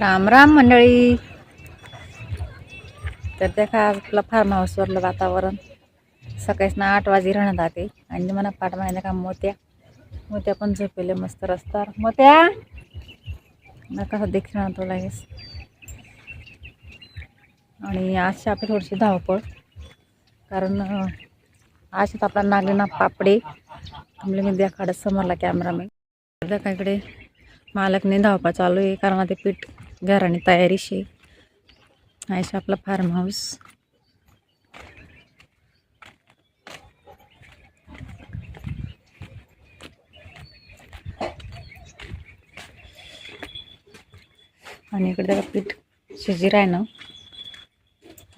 राम राम मंडळी. तर त्या आपलं फार्म हाऊसवरलं वातावरण. सकाळीच ना आठ वाजे राहणं आते आणि मला पाठ म्हणायला का मोत्या. मोत्या पण झोपेले मस्त रस्त्यावर. मोत्या! ना कसं देखील राहतो लागेस आणि आजची आपली थोडीशी धावपळ. कारण आजच्यात आज आपला नागरिना पापडे. म्हणजे मी द्या समोरला कॅमेरा मी इकडे काहीकडे मालकने धावपा चालू आहे. कारण ते पीठ घराने तयारीशी आहे. आपला फार्म हाऊस आणि इकडे त्याला पीठ शिजीर आहे ना.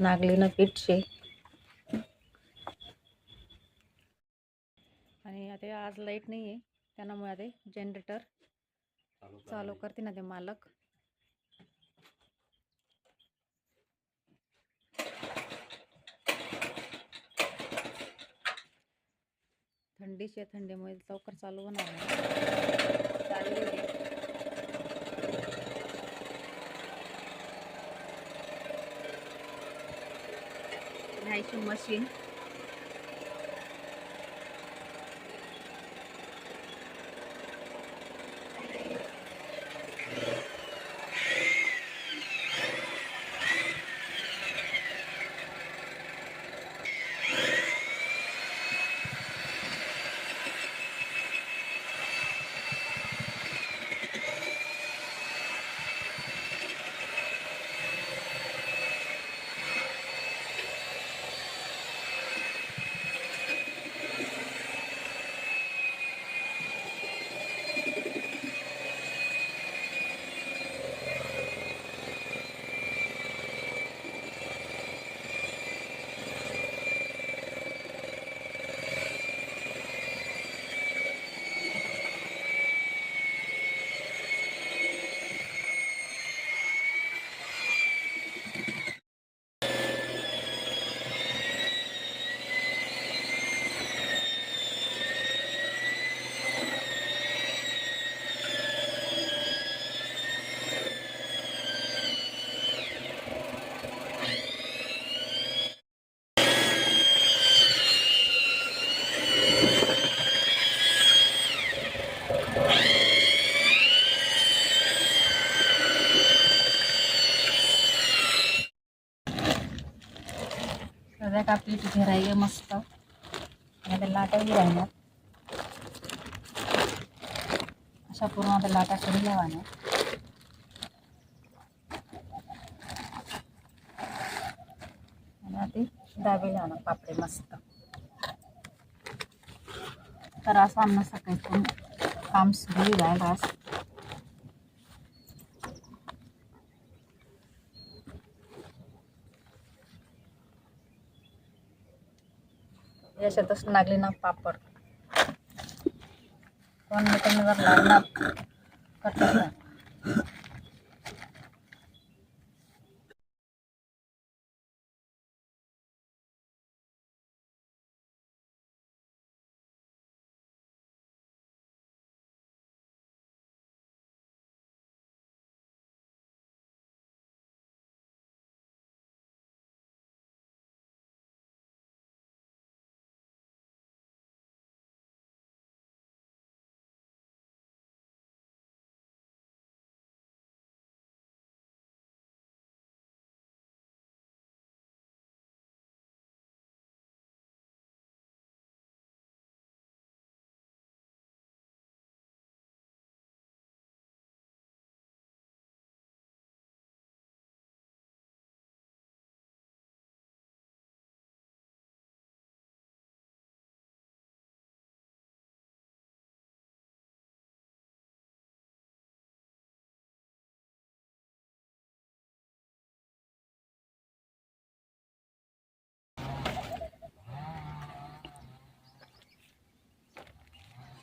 नागलीनं पीठ शे. आणि आता आज लाइट नाही आहे त्यामुळे आता जनरेटर चालू करते ना ते मालक. थंडीची थंडीमुळे लवकर चालू होणार नाही. घ्यायची मशीन. का पीठ घेराय मस्त. आता लाटाही राहणार अशा पूर्ण लाटा करून लावाने लावणार पापडे मस्त. तर असं सकाळी काम सुरू आज. याच्यातच लागले ना पापड. कोण मित्रांनी लागणार करतात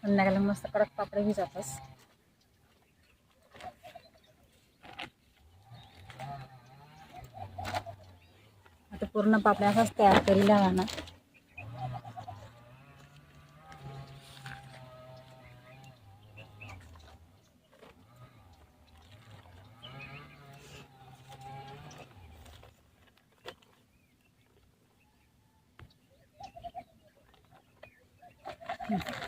संध्याकाळी मस्त कडक पापडे भिजवतस आता पूर्ण पापड्या असाच तयार करी लावा ना Mm-hmm.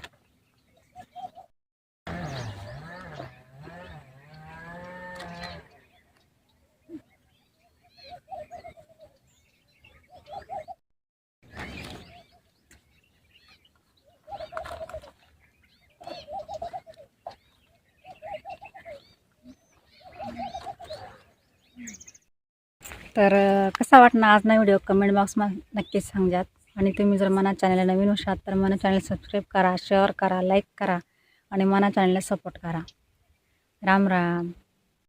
तर कसा वाटणार आज नाही व्हिडिओ कमेंट बॉक्समध्ये नक्कीच सांगजात. आणि तुम्ही जर मना चॅनलला नवीन असाल तर मना चॅनल सबस्क्राईब करा शेअर करा लाईक करा आणि मना चॅनलला सपोर्ट करा. राम राम.